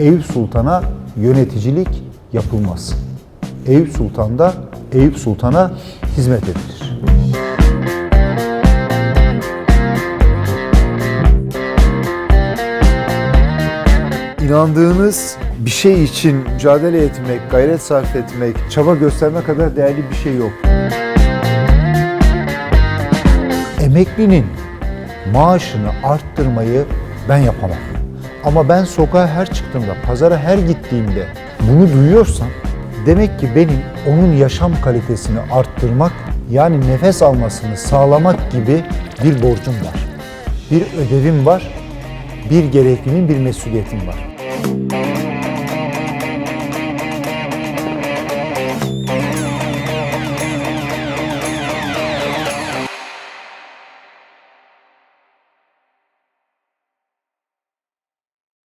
Eyüp Sultan'a yöneticilik yapılmaz. Eyüp Sultan'da Eyüp Sultan'a hizmet edilir. İnandığınız bir şey için mücadele etmek, gayret sarf etmek, çaba gösterme kadar değerli bir şey yok. Emeklinin maaşını arttırmayı ben yapamam. Ama ben sokağa her çıktığımda, pazara her gittiğimde bunu duyuyorsam demek ki benim onun yaşam kalitesini arttırmak yani nefes almasını sağlamak gibi bir borcum var. Bir ödevim var, bir gerekliliğim, bir mesuliyetim var.